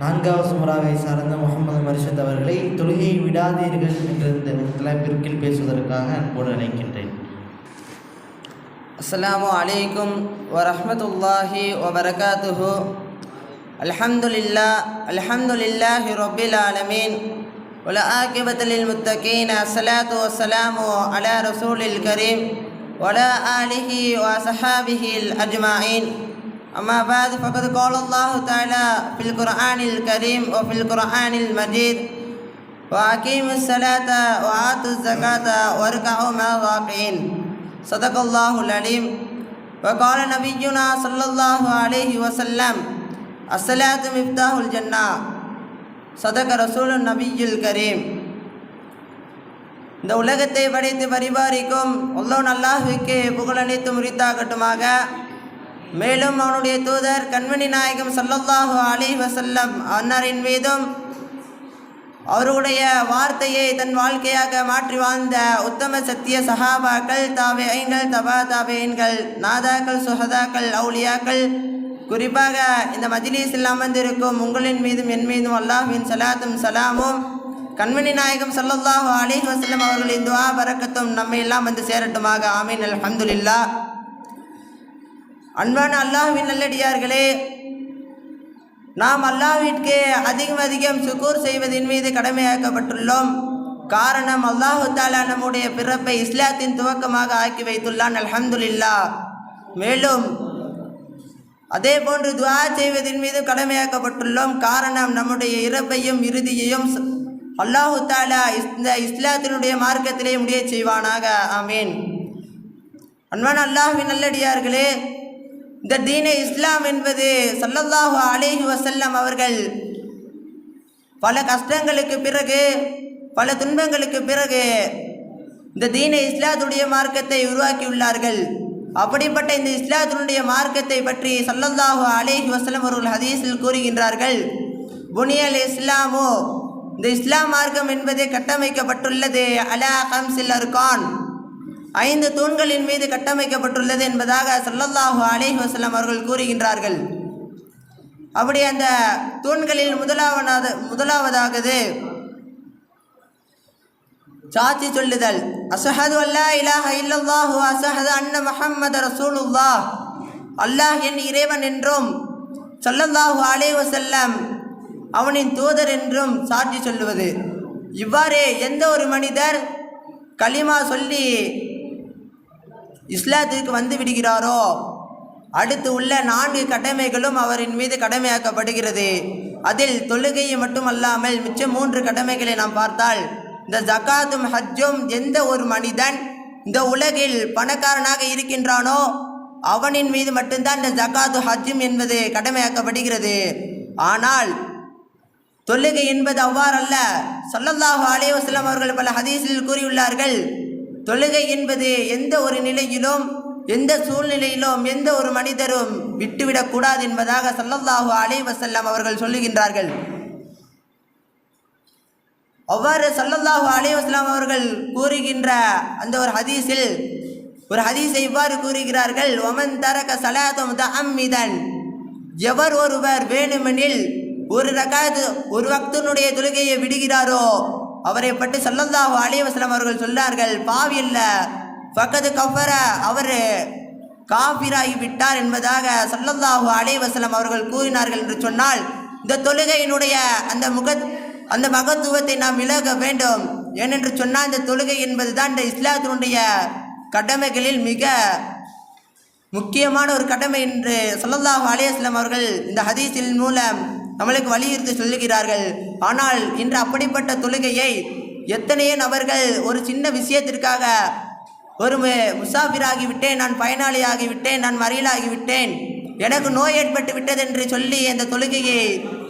நான்காவது முறாவை சார்ந்த முகமது மர்ஷத் அவர்களை தொழுகையை விடாதீர்கள் என்ற இந்த தலைப்பிற்கில் பேசுவதற்காக அன்போடு அழைக்கின்றேன் السلام عليكم ورحمة الله وبركاته الحمد لله الحمد لله رب العالمين والعاقبة للمتقين الصلاة والسلام على رسول الكريم وعلى آله وصحابه الأجمعين أما بعد فقد قال الله تعالى في القرآن الكريم وفي القرآن المجيد وأقيموا الصلاة وآتوا الزكاة واركعوا مع الراكعين صدق الله العليم وقال نبينا صلى الله عليه وسلم الصلاة مفتاح الجنة صدق رسول النبي الكريم இந்த உலகத்தை படைத்து பரிபாரிக்கும் அல்லாஹ் அல்லாஹுக்கு புகழனைத்து முறித்தாகட்டுமாக மேலும் அவனுடைய தூதர் கண்மணி நாயகம் சல்லல்லாஹு அலி வசல்லம் அன்னாரின் மீதும் அவருடைய வார்த்தையை தன் வாழ்க்கையாக மாற்றி வாழ்ந்த உத்தம சத்திய சஹாபாக்கள் தாபேயங்கள் தபா தாபேயன்கள் நாதாக்கள் சுஹதாக்கள் அவுலியாக்கள் குறிப்பாக இந்த மஜ்லிஸில் அமர்ந்திருக்கும் உங்களின் மீதும் என் மீதும் அல்லாஹ்வின் சலாத்தும் சலாமும். கண்மணி நாயகம் ஸல்லல்லாஹு அலி வசல்லம் அவர்களின் துவா பறக்கத்தும் நம்மை எல்லாம் வந்து சேரட்டுமாக. ஆமீன். அல்ஹம்துலில்லாஹ். அன்பான அல்லாஹ்வின் நல்லடியார்களே நாம் அல்லாஹ்விற்கு அதிகம் அதிகம் சுக்கூர் செய்வதின் மீது கடமையாக்கப்பட்டுள்ளோம். காரணம் அல்லாஹு தாலா நம்முடைய பிறப்பை இஸ்லாத்தின் துவக்கமாக ஆக்கி வைத்துள்ளான் அல்ஹம்துலில்லா. மேலும் அதே போன்று துவா செய்வதின் மீது கடமையாக்கப்பட்டுள்ளோம். காரணம் நம்முடைய இறப்பையும் இறுதியையும் அல்லாஹு தாலா இஸ்- இந்த இஸ்லாத்தினுடைய மார்க்கத்திலே முடிய செய்வானாக. ஆமீன். அன்பான் அல்லாஹ்வின் நல்லடியார்களே இந்த தீன இஸ்லாம் என்பது சல்லல்லாஹு அலேஹி வசல்லம் அவர்கள் பல கஷ்டங்களுக்கு பிறகு பல துன்பங்களுக்கு பிறகு இந்த தீன இஸ்லாத்துடைய மார்க்கத்தை உருவாக்கியுள்ளார்கள். அப்படிப்பட்ட இந்த இஸ்லாத்தினுடைய மார்க்கத்தை பற்றி சல்லல்லாஹு அலேஹி வசலம் அவர்கள் ஹதீஸில் கூறுகின்றார்கள். புனியல் இஸ்லாமோ இந்த இஸ்லாம் மார்க்கம் என்பது கட்டமைக்கப்பட்டுள்ளது. அலா ஹம்சில் அர்கான். ஐந்து தூண்களின் மீது கட்டமைக்கப்பட்டுள்ளது என்பதாக சல்லல்லாஹு அலேஹ் வசலம் அவர்கள் கூறுகின்றார்கள். அப்படி அந்த தூண்களில் முதலாவதாக முதலாவதாகது சாட்சி சொல்லுதல். அசஹது அல்லா இலாஹ இல்லல்லாஹு அசஹது அன்ன முஹம்மது ரசூலுல்லா அல்லாஹ் என் இறைவன் என்றும் ஸல்லல்லாஹு அலே வசல்லம் அவனின் தூதர் என்றும் சாட்சி சொல்லுவது. இவ்வாறே எந்த ஒரு மனிதர் கலிமா சொல்லி இஸ்லாத்திற்கு வந்து விடுகிறாரோ? அடுத்து உள்ள நான்கு கடமைகளும் அவரின் மீது கடமையாக்கப்படுகிறது. அதில் தொழுகையை மட்டுமல்லாமல் மிச்சம் மூன்று கடமைகளை நாம் பார்த்தால் இந்த ஜக்காத்தும் ஹஜ்ஜும் எந்த ஒரு மனிதன் இந்த உலகில் பணக்காரனாக இருக்கின்றானோ அவனின் மீது மட்டும்தான் இந்த ஜக்காத்து ஹஜ்ஜும் என்பது கடமையாக்கப்படுகிறது. ஆனால் தொழுகை என்பது அவ்வாறல்ல. சொல்லல்லாஹு அலைஹி அவர்கள் பல ஹதீஸில் கூறியுள்ளார்கள் தொழுகை என்பது எந்த ஒரு நிலையிலும் எந்த சூழ்நிலையிலும் எந்த ஒரு மனிதரும் விட்டுவிடக்கூடாது என்பதாக சல்லல்லாஹு அலே வஸல்லம் அவர்கள் சொல்லுகின்றார்கள். அவ்வாறு சல்லல்லாஹு அலே வஸ்லாம் அவர்கள் கூறுகின்ற அந்த ஒரு ஹதீஸில் ஒரு ஹதீஸை இவ்வாறு கூறுகிறார்கள் ஒமன் தரக சலாத முத்தஅம்மிதன் எவர் ஒருவர் வேணுமெனில் ஒரு ரகாத்து ஒரு பக்தனுடைய தொழுகையை விடுகிறாரோ அவரை பற்றி ஸல்லல்லாஹு அலைஹி அவர்கள் சொன்னார்கள் பாவி இல்லை ஃபக்கது கஃபர அவர் காபிராகி விட்டார் என்பதாக ஸல்லல்லாஹு அலைஹி அவர்கள் கூறினார்கள் என்று சொன்னால் இந்த தொழுகையினுடைய அந்த முக அந்த மகத்துவத்தை நாம் விலக வேண்டும். ஏனென்று சொன்னால் இந்த தொழுகை என்பது தான் இந்த இஸ்லாத்தினுடைய கடமைகளில் மிக முக்கியமான ஒரு கடமை என்று ஸல்லல்லாஹு அலைஹி அவர்கள் இந்த ஹதீஸின் மூலம் நம்மளுக்கு வலியுறுத்தி சொல்லுகிறார்கள். ஆனால் இன்று அப்படிப்பட்ட தொழுகையை எத்தனையோ நபர்கள் ஒரு சின்ன விஷயத்திற்காக ஒரு முசாஃபிராகிவிட்டேன் நான் பயனாளியாகிவிட்டேன் நான் மறியலாகிவிட்டேன் எனக்கு நோய் ஏற்பட்டு விட்டது என்று சொல்லி அந்த தொழுகையை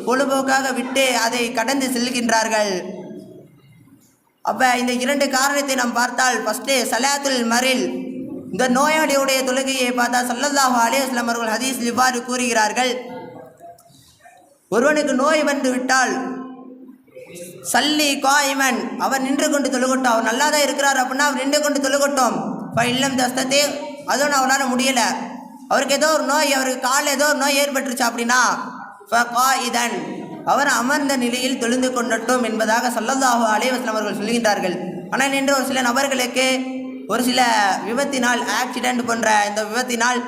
பொழுபோக்காக விட்டு அதை கடந்து செல்கின்றார்கள். அப்போ இந்த இரண்டு காரணத்தை நாம் பார்த்தால் ஃபஸ்ட்டு சலாத்துல் மரில். இந்த நோயாளியுடைய தொழுகையை பார்த்தா ஸல்லல்லாஹு அலைஹி அவர்கள் ஹதீஸ் இவ்வாறு கூறுகிறார்கள். ஒருவனுக்கு நோய் வந்து விட்டால் சல்லி காய்மன். அவர் நின்று கொண்டு தொழுகட்டும். அவர் நல்லா தான் இருக்கிறார் அப்படின்னா அவர் நின்று கொண்டு தொழுகட்டும். இப்போ இல்லம் தஸ்தத்தை அதுவும் அவரால் முடியலை. அவருக்கு ஏதோ ஒரு நோய் அவருக்கு காலில் ஏதோ ஒரு நோய் ஏற்பட்டுருச்சு அப்படின்னா இப்போ இதன். அவர் அமர்ந்த நிலையில் தொழுந்து கொண்டட்டும் என்பதாக சல்லல்லாஹு அலைஹி அவர்கள் சொல்கின்றார்கள். ஆனால் இன்று ஒரு சில நபர்களுக்கு ஒரு சில விபத்தினால் ஆக்சிடென்ட் போன்ற இந்த விபத்தினால்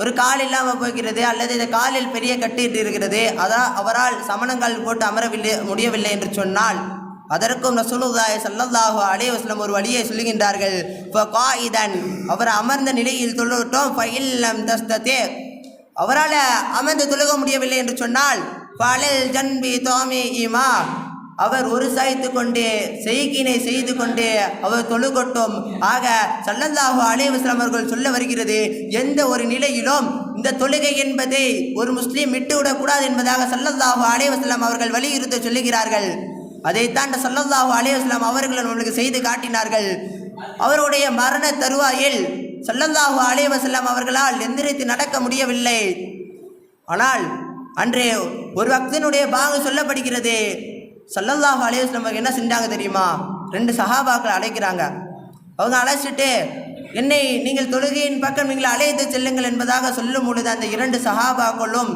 ஒரு கால் இல்லாமல் போகிறது அல்லது இந்த காலில் பெரிய கட்டிட்டு இருக்கிறது அதான் அவரால் சமணங்கால் போட்டு அமரவில்லை முடியவில்லை என்று சொன்னால் அதற்கும் ரசூலுல்லாஹி ஸல்லல்லாஹு அலைஹி வஸல்லம் ஒரு வழியை சொல்லுகின்றார்கள். இப்போ கா இதன் அவர் அமர்ந்த நிலையில் தொழுட்டோம் ஃபஇல்லம் தஸ்ததே அவரால் அமர்ந்து தொழுக முடியவில்லை என்று சொன்னால் ஃபலல் ஜன்பி தோமி இமா அவர் ஒரு சாய்த்து கொண்டு செய்கினை செய்து கொண்டு அவர் தொழுகொட்டும். ஆக சல்லல்லாஹு அலைஹி அவர்கள் சொல்ல வருகிறது எந்த ஒரு நிலையிலும் இந்த தொழுகை என்பதை ஒரு முஸ்லீம் விட்டுவிடக்கூடாது என்பதாக சல்லல்லாஹு அலைஹி அவர்கள் வலியுறுத்த சொல்லுகிறார்கள். அதைத்தான் இந்த சல்லல்லாஹு அலைஹி அவர்கள் நம்மளுக்கு செய்து காட்டினார்கள். அவருடைய மரண தருவாயில் சல்லல்லாஹு அலைஹி அவர்களால் எந்திரித்து நடக்க முடியவில்லை. ஆனால் அன்றே ஒரு பக்தனுடைய பாகு சொல்லப்படுகிறது. சல்லல்லாஹ் அலையஸ் நமக்கு என்ன செஞ்சாங்க தெரியுமா? ரெண்டு சஹாபாக்களை அழைக்கிறாங்க. அவங்க அழைச்சிட்டு என்னை நீங்கள் தொழுகையின் பக்கம் நீங்கள் அழைத்து செல்லுங்கள் என்பதாக சொல்லும் பொழுது அந்த இரண்டு சஹாபாக்களும்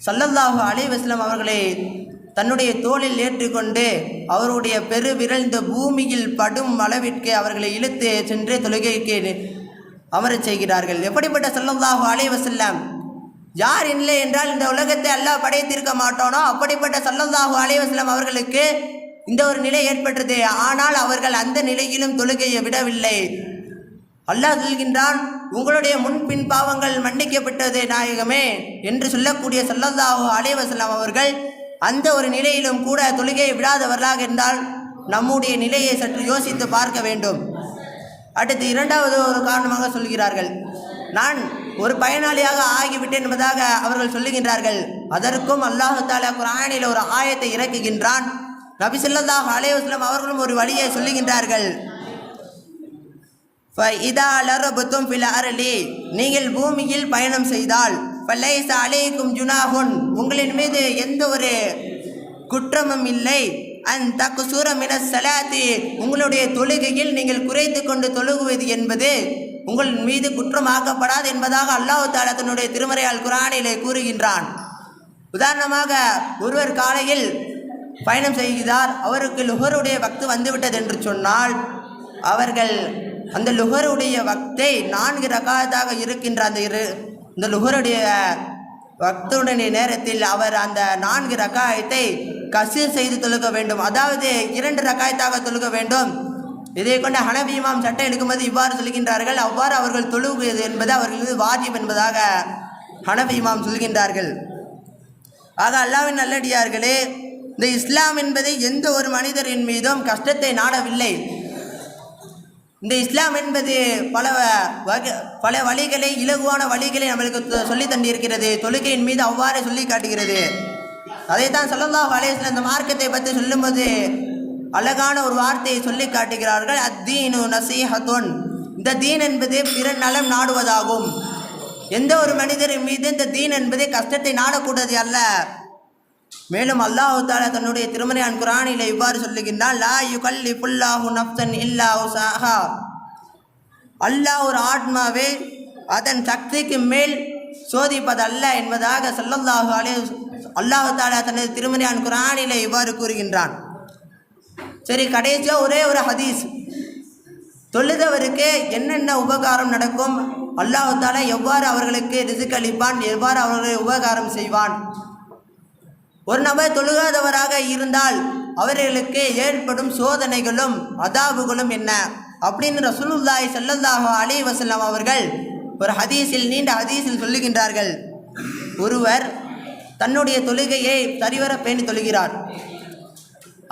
சல்லல்லாஹு அலைஹி அவர்களை தன்னுடைய தோளில் ஏற்றுக்கொண்டு அவருடைய பெரு விரழ்ந்த பூமியில் படும் அளவிற்கு அவர்களை இழுத்து சென்று தொழுகைக்கு அமரச் செய்கிறார்கள். எப்படிப்பட்ட சல்லல்லாஹு அலைஹி யார் இல்லை என்றால் இந்த உலகத்தை அல்லாஹ் படைத்திருக்க மாட்டானோ? அப்படிப்பட்ட சல்லல்லாஹு அலைவாஸ்லம் அவர்களுக்கு இந்த ஒரு நிலை ஏற்பட்டது. ஆனால் அவர்கள் அந்த நிலையிலும் தொழுகையை விடவில்லை. அல்லாஹ் சொல்கின்றான் உங்களுடைய முன்பின் பாவங்கள் மன்னிக்கப்பட்டது நாயகமே என்று சொல்லக்கூடிய சல்லல்லாஹு அலைஹி அவர்கள் அந்த ஒரு நிலையிலும் கூட தொழுகையை விடாதவர்களாக இருந்தால் நம்முடைய நிலையை சற்று யோசித்து பார்க்க வேண்டும். அடுத்து இரண்டாவது ஒரு காரணமாக சொல்கிறார்கள். நான் ஒரு பயனாளியாக ஆகிவிட்டேன் என்பதாக அவர்கள் சொல்லுகின்றார்கள். அதற்கும் அல்லாஹு தாலா குரானில் ஒரு ஆயத்தை இறக்குகின்றான். நபி ஸல்லல்லாஹு அலைஹி அவர்களும் ஒரு வழியை சொல்லுகின்றார்கள். இதா அரளி நீங்கள் பூமியில் பயணம் செய்தால் அலைக்கும் ஜுனாகுன் உங்களின் மீது எந்த ஒரு குற்றமும் இல்லை. அன் தக்கு சூரமின சலாத்தி. உங்களுடைய தொழுகையில் நீங்கள் குறைத்து கொண்டு தொழுகுவது என்பது உங்கள் மீது குற்றமாக்கப்படாது என்பதாக அல்லாஹு தாலா தன்னுடைய திருமறையால் குரானிலே கூறுகின்றான். உதாரணமாக ஒருவர் காலையில் பயணம் செய்கிறார் அவருக்கு லுகருடைய வக்து வந்துவிட்டது என்று சொன்னால் அவர்கள் அந்த லுகருடைய வக்தை நான்கு ரகாத்தாக இருக்கின்ற அந்த இரு இந்த லுகருடைய வக்துடைய நேரத்தில் அவர் அந்த நான்கு ரகாயத்தை கசீர் செய்து தொழுக வேண்டும். அதாவது இரண்டு ரகாயத்தாக தொழுக வேண்டும். இதை கொண்டு ஹனபி இமாம் சட்டம் எடுக்கும்போது இவ்வாறு சொல்கின்றார்கள் அவ்வாறு அவர்கள் தொழுகுது என்பது அவர்களது வாஜிப் என்பதாக ஹனபி இமாம் சொல்கின்றார்கள். ஆக அல்லாவின் நல்லடியார்களே இந்த இஸ்லாம் என்பது எந்த ஒரு மனிதரின் மீதும் கஷ்டத்தை நாடவில்லை. இந்த இஸ்லாம் என்பது பல வகை பல வழிகளை இலகுவான வழிகளை நம்மளுக்கு சொல்லி சொல்லித் தந்திருக்கிறது. தொழுகையின் மீது அவ்வாறே சொல்லி காட்டுகிறது. அதைத்தான் சொல்லலாம் அலைஹி வஸல்லம் இந்த மார்க்கத்தை பற்றி சொல்லும்போது அழகான ஒரு வார்த்தையை சொல்லி காட்டுகிறார்கள். அத்தீனு நசீஹத்துன். இந்த தீன் என்பது பிற நலம் நாடுவதாகும். எந்த ஒரு மனிதரின் மீது இந்த தீன் என்பது கஷ்டத்தை நாடக்கூடாது அல்ல. மேலும் அல்லாஹு தாலா தன்னுடைய திருமறையான் குரானில் இவ்வாறு சொல்லுகின்றான் லா யுகல்லிஃபுல்லாஹு நஃப்சன் இல்லா அல்லாஹ் ஒரு ஆத்மாவை அதன் சக்திக்கு மேல் சோதிப்பதல்ல என்பதாக ஸல்லல்லாஹு அலே அல்லாஹு தாலா தனது திருமறையான் குரானிலே இவ்வாறு கூறுகின்றான். சரி கடைசியாக ஒரே ஒரு ஹதீஸ். தொழுதவருக்கு என்னென்ன உபகாரம் நடக்கும்? அல்லாஹால எவ்வாறு அவர்களுக்கு ரிசுக் அளிப்பான்? எவ்வாறு அவர்களை உபகாரம் செய்வான்? ஒரு நபர் தொழுகாதவராக இருந்தால் அவர்களுக்கு ஏற்படும் சோதனைகளும் அதாபுகளும் என்ன? அப்படின்னு ரசூலுல்லாய் ஸல்லல்லாஹு அலி வசல்லாம் அவர்கள் ஒரு ஹதீஸில் நீண்ட ஹதீஸில் சொல்லுகின்றார்கள். ஒருவர் தன்னுடைய தொழுகையை சரிவர பேணி தொழுகிறார்.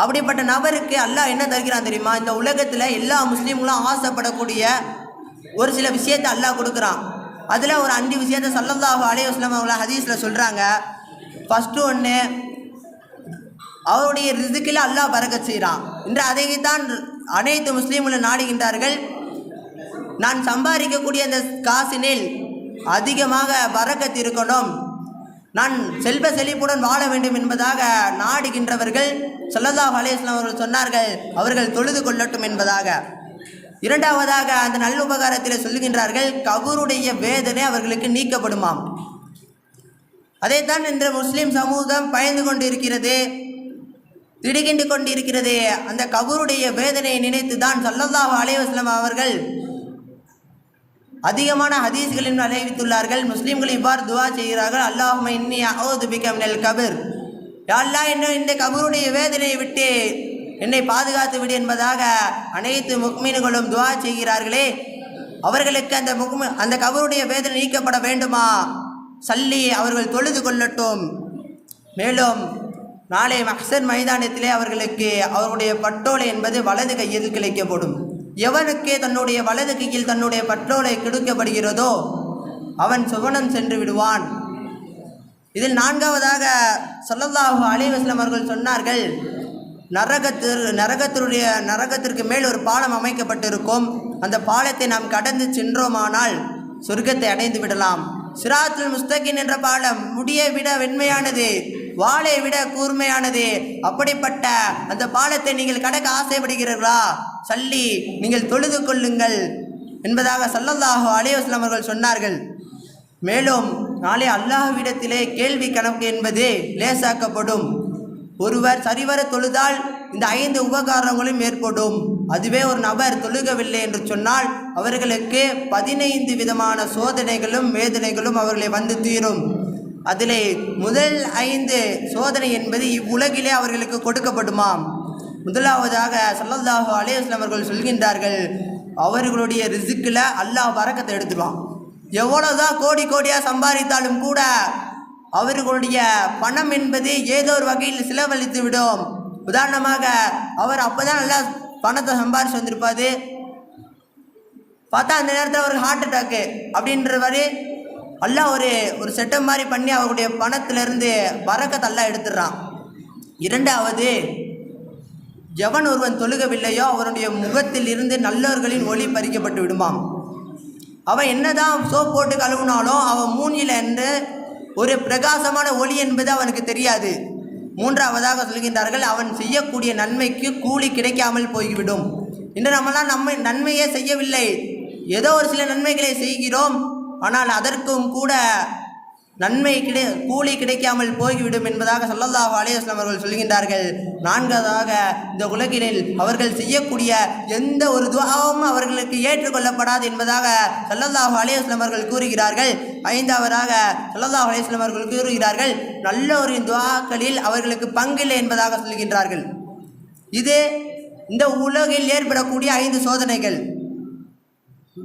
அப்படிப்பட்ட நபருக்கு அல்லாஹ் என்ன தருகிறான் தெரியுமா? இந்த உலகத்தில் எல்லா முஸ்லீம்களும் ஆசைப்படக்கூடிய ஒரு சில விஷயத்தை அல்லாஹ் கொடுக்குறான். அதில் ஒரு அஞ்சு விஷயத்தை சல்லல்லாஹு அலைஹி வஸல்லம் அவங்கள ஹதீஸில் சொல்கிறாங்க ஃபஸ்ட்டு ஒன்று அவருடைய ரிசுக்கில் அல்லாஹ் பறக்க செய்கிறான் இன்று அதைத்தான் அனைத்து முஸ்லீம்களும் நாடுகின்றார்கள். நான் சம்பாதிக்கக்கூடிய அந்த காசினில் அதிகமாக பறக்கத் இருக்கணும். நான் செல்வ செழிப்புடன் வாழ வேண்டும் என்பதாக நாடுகின்றவர்கள் ஸல்லல்லாஹு அலைஹி அவர்கள் சொன்னார்கள். அவர்கள் தொழுது கொள்ளட்டும் என்பதாக. இரண்டாவதாக அந்த நல்லுபகாரத்தில் சொல்லுகின்றார்கள் கபருடைய வேதனை அவர்களுக்கு நீக்கப்படுமாம். அதைத்தான் இன்று முஸ்லீம் சமூகம் பயந்து கொண்டு இருக்கிறது திடுகின்று கொண்டிருக்கிறது. அந்த கபருடைய வேதனையை நினைத்து தான் சல்லல்லாஹு அலைஹி அவர்கள் அதிகமான ஹதீஸ்களில் அறிவித்துள்ளார்கள் முஸ்லீம்கள் இவ்வாறு துவா செய்கிறார்கள். அல்லாஹும் இன்னி அவுது பிகம் நெல் கபீர். அல்லாஹ் என்ன இந்த கபருடைய வேதனையை விட்டு என்னை பாதுகாத்து விடு என்பதாக அனைத்து முக்மீன்களும் துவா செய்கிறார்களே. அவர்களுக்கு அந்த முக்மி அந்த கபருடைய வேதனை நீக்கப்பட வேண்டுமா? சல்லி அவர்கள் தொழுது கொள்ளட்டும். மேலும் நாளை மக்சர் மைதானத்திலே அவர்களுக்கு அவர்களுடைய பட்டோலை என்பது வலது கையில் கிடைக்கப்படும் எவனுக்கே தன்னுடைய வலது கையில் தன்னுடைய பற்றோலை கெடுக்கப்படுகிறதோ அவன் சுவனம் சென்று விடுவான். இதில் நான்காவதாக சொல்லல்லாஹு அலிவஸ்லம் அவர்கள் சொன்னார்கள் நரகத்திற்கு நரகத்தினுடைய நரகத்திற்கு மேல் ஒரு பாலம் அமைக்கப்பட்டிருக்கும். அந்த பாலத்தை நாம் கடந்து சென்றோமானால் சொர்க்கத்தை அடைந்து விடலாம். சிராத்துல் முஸ்தகின் என்ற பாலம் முடியை விட வெண்மையானது வாளை விட கூர்மையானது. அப்படிப்பட்ட அந்த பாலத்தை நீங்கள் கடக்க ஆசைப்படுகிறீர்களா? சல்லி நீங்கள் தொழுது கொள்ளுங்கள் என்பதாக சல்லல்லாஹோ அலைஹி அவர்கள் சொன்னார்கள். மேலும் நாளை அல்லாஹ்விடத்திலே கேள்வி கணக்கு என்பது லேசாக்கப்படும். ஒருவர் சரிவர தொழுதால் இந்த ஐந்து உபகாரங்களும் ஏற்படும். அதுவே ஒரு நபர் தொழுகவில்லை என்று சொன்னால் அவர்களுக்கு பதினைந்து விதமான சோதனைகளும் வேதனைகளும் அவர்களை வந்து தீரும். அதிலே முதல் ஐந்து சோதனை என்பது இவ்வுலகிலே அவர்களுக்கு கொடுக்கப்படுமாம். முதலாவதாக சல்லல்லாஹு அலைஹி அவர்கள் சொல்கின்றார்கள் அவர்களுடைய ரிசுக்கில் அல்லாஹ் வரக்கத்தை எடுத்துருவான். எவ்வளோதான் கோடி கோடியாக சம்பாதித்தாலும் கூட அவர்களுடைய பணம் என்பது ஏதோ ஒரு வகையில் செலவழித்து விடும். உதாரணமாக அவர் அப்பதான் நல்லா பணத்தை சம்பாரிச்சு வந்திருப்பாரு. பார்த்தா அந்த நேரத்தில் அவருக்கு ஹார்ட் அட்டாக்கு அப்படின்றவாரு எல்லாம் ஒரு ஒரு செட்டம் மாதிரி பண்ணி அவருடைய பணத்திலிருந்து வரக்கத்தை எல்லாம் எடுத்துடுறான். இரண்டாவது எவன் ஒருவன் தொழுகவில்லையோ அவனுடைய முகத்தில் இருந்து நல்லவர்களின் ஒளி பறிக்கப்பட்டு விடுமாம். அவன் என்னதான் சோப் போட்டு கழுவுனாலும் அவன் மூணில் என்று ஒரு பிரகாசமான ஒளி என்பது அவனுக்கு தெரியாது. மூன்றாவதாக சொல்கின்றார்கள் அவன் செய்யக்கூடிய நன்மைக்கு கூலி கிடைக்காமல் போய்விடும். இன்று நம்மளாம் நம்ம நன்மையே செய்யவில்லை. ஏதோ ஒரு சில நன்மைகளை செய்கிறோம். ஆனால் அதற்கும் கூட நன்மை கிடை கூலி கிடைக்காமல் போய்விடும் என்பதாக ஸல்லல்லாஹு அலைஹி அவர்கள் சொல்கின்றார்கள். நான்காவதாக இந்த உலகினில் அவர்கள் செய்யக்கூடிய எந்த ஒரு துவாவும் அவர்களுக்கு ஏற்றுக்கொள்ளப்படாது என்பதாக ஸல்லல்லாஹு அலைஹி அவர்கள் கூறுகிறார்கள். ஐந்தாவதாக ஸல்லல்லாஹு அலைஹி அவர்கள் கூறுகிறார்கள் நல்ல ஒரு துவாக்களில் அவர்களுக்கு பங்கில்லை என்பதாக சொல்கின்றார்கள். இது இந்த உலகில் ஏற்படக்கூடிய ஐந்து சோதனைகள்.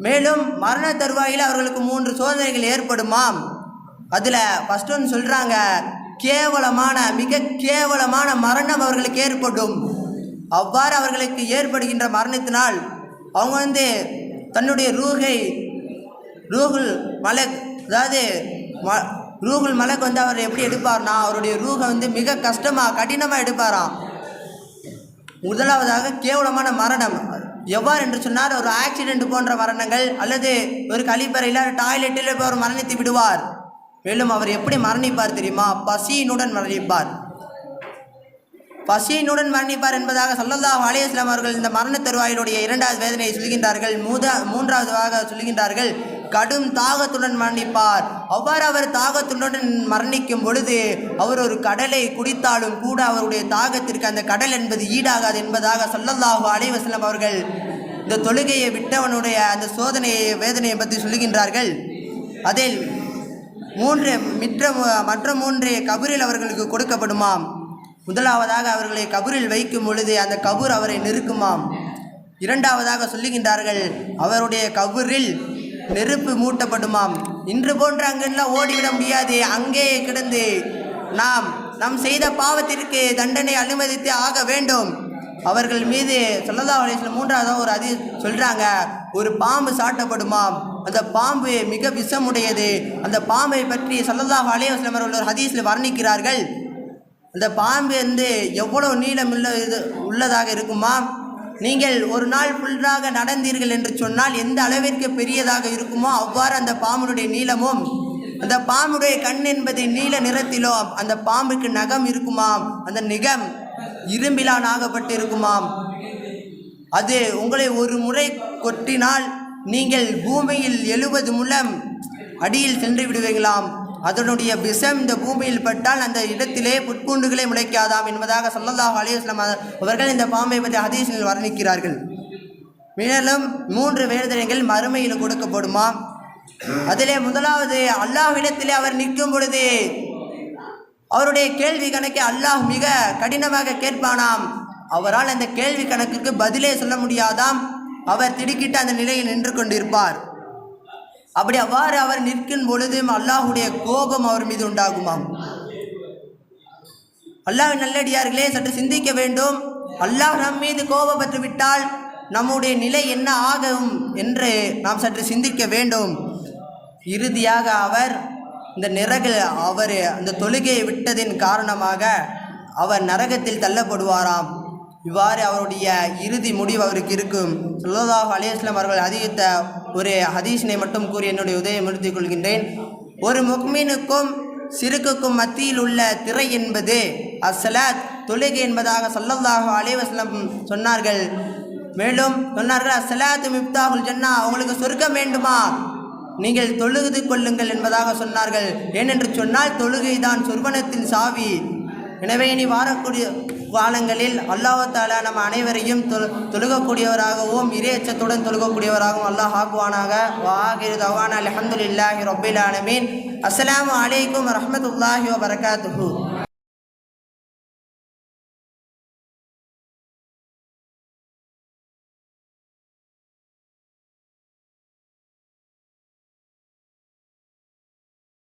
மேலும் மரண தருவாயில் அவர்களுக்கு மூன்று சோதனைகள் ஏற்படுமாம். அதில் ஃபஸ்ட் ஒன்று சொல்கிறாங்க கேவலமான மிக கேவலமான மரணம் அவர்களுக்கு ஏற்படும். அவ்வாறு அவர்களுக்கு ஏற்படுகின்ற மரணத்தினால் அவங்க வந்து தன்னுடைய ரூகை ரூகுல் மலக் அதாவது ம ரூகுல் மலக் வந்து அவர் எப்படி எடுப்பார்னா அவருடைய ரூகை வந்து மிக கஷ்டமாக கடினமாக எடுப்பாராம். முதலாவதாக கேவலமான மரணம். எவ்வாறு என்று சொன்னார் ஒரு ஆக்சிடென்ட் போன்ற மரணங்கள் அல்லது ஒரு கழிப்பறையில் டாய்லெட்டில் போய் ஒரு மரணித்து விடுவார். மேலும் அவர் எப்படி மரணிப்பார் தெரியுமா? பசியினுடன் மரணிப்பார். பசியினுடன் மரணிப்பார் என்பதாக ஸல்லல்லாஹு அலையஸ்லாம் அவர்கள் இந்த மரண தருவாயிலுடைய இரண்டாவது வேதனையை சொல்கின்றார்கள். மூதா மூன்றாவதாக சொல்கின்றார்கள். கடும் தாகத்துடன் மரணிப்பார். அவ்வாறு அவர் தாகத்துடன் மரணிக்கும் பொழுது அவர் ஒரு கடலை குடித்தாலும் கூட அவருடைய தாகத்திற்கு அந்த கடல் என்பது ஈடாகாது என்பதாக சொல்லல்லாஹு அலைவசலம் அவர்கள் இந்த தொழுகையை விட்டவனுடைய அந்த சோதனையை வேதனையை பற்றி சொல்கின்றார்கள். அதில் மூன்று மிற்ற மற்ற மூன்று கபரில் அவர்களுக்கு கொடுக்கப்படுமாம். முதலாவதாக அவர்களை கபரில் வைக்கும் பொழுது அந்த கபூர் அவரை நெருக்குமாம். இரண்டாவதாக சொல்லுகின்றார்கள் அவருடைய கபூரில் நெருப்பு மூட்டப்படுமாம். இன்று போன்ற அங்கெல்லாம் ஓடிவிட முடியாது அங்கேயே கிடந்து நாம் நாம் செய்த பாவத்திற்கு தண்டனை அனுமதித்து ஆக வேண்டும். அவர்கள் மீது சொல்லதா வயசில் மூன்றாவதாக ஒரு அதி சொல்கிறாங்க ஒரு பாம்பு சாட்டப்படுமாம். அந்த பாம்பு மிக விஷமுடையது. அந்த பாம்பை பற்றி சல்லதாக அலைஹி அவர்கள் ஒரு ஹதீஸில் வர்ணிக்கிறார்கள். அந்த பாம்பு வந்து எவ்வளோ நீளம் உள்ள இது உள்ளதாக இருக்குமா? நீங்கள் ஒரு நாள் ஃபுல்லாக நடந்தீர்கள் என்று சொன்னால் எந்த அளவிற்கு பெரியதாக இருக்குமோ அவ்வாறு அந்த பாம்புடைய நீளமும் அந்த பாம்புடைய கண் என்பது நீல நிறத்திலோ அந்த பாம்புக்கு நகம் இருக்குமாம் அந்த நிகம் இரும்பிலான் ஆகப்பட்டு இருக்குமாம் அது உங்களை ஒரு முறை கொட்டினால் நீங்கள் பூமியில் எழுபது முழம் அடியில் சென்று விடுவீங்களாம். அதனுடைய விஷம் இந்த பூமியில் பட்டால் அந்த இடத்திலே புட்பூண்டுகளே முளைக்காதாம் என்பதாக ஸல்லல்லாஹு அலைஹி அவர்கள் இந்த பாம்பை பற்றி ஹதீஸில் வர்ணிக்கிறார்கள். மேலும் மூன்று வேதனைகள் மறுமையில் கொடுக்கப்படுமா? அதிலே முதலாவது அல்லாஹ்விடத்திலே அவர் நிற்கும் பொழுது அவருடைய கேள்வி கணக்கை அல்லாஹ் மிக கடினமாக கேட்பானாம். அவரால் அந்த கேள்வி கணக்குக்கு பதிலே சொல்ல முடியாதாம். அவர் திடுக்கிட்டு அந்த நிலையில் நின்று கொண்டிருப்பார். அப்படி அவ்வாறு அவர் நிற்கும் பொழுதும் அல்லாஹுடைய கோபம் அவர் மீது உண்டாகுமாம். அல்லாஹ் நல்லடியார்களே சற்று சிந்திக்க வேண்டும். அல்லாஹ் நம் மீது கோபப்பட்டு விட்டால் நம்முடைய நிலை என்ன ஆகும் என்று நாம் சற்று சிந்திக்க வேண்டும். இறுதியாக அவர் இந்த நிறகு அவர் அந்த தொழுகையை விட்டதின் காரணமாக அவர் நரகத்தில் தள்ளப்படுவாராம். இவ்வாறு அவருடைய இறுதி முடிவு அவருக்கு இருக்கும். சொல்லதாக அலிஸ்லாம் அவர்கள் அதிகரித்த ஒரு ஹதீஷினை மட்டும் கூறி என்னுடைய உதவியை முடித்துக் கொள்கின்றேன். ஒரு முக்மீனுக்கும் சிறுக்குக்கும் மத்தியில் உள்ள திரை என்பது அஸ்ஸலாத் தொழுகை என்பதாக சொல்லல்லாஹு அலைவசலம் சொன்னார்கள். மேலும் சொன்னார்கள் அசலாத்து மிப்தாகுல் ஜன்னா உங்களுக்கு சொர்க்கம் வேண்டுமா? நீங்கள் தொழுது கொள்ளுங்கள் என்பதாக சொன்னார்கள். ஏனென்று சொன்னால் தொழுகை தான் சொர்வனத்தின் சாவி. எனவே இனி வாரக்கூடிய காலங்களில் அல்லாஹாலா நம் அனைவரையும் தொழு தொழுகக்கூடியவராகவும் இறையச்சத்துடன் தொழுகக்கூடியவராகவும் அல்லாஹ் ஆக்குவானாக. வாகிரு தவான் அலமதுல்லாஹி ரொபில் ஆலமீன். அஸ்ஸலாமு அலைக்கும் வரஹ்மத்துல்லாஹி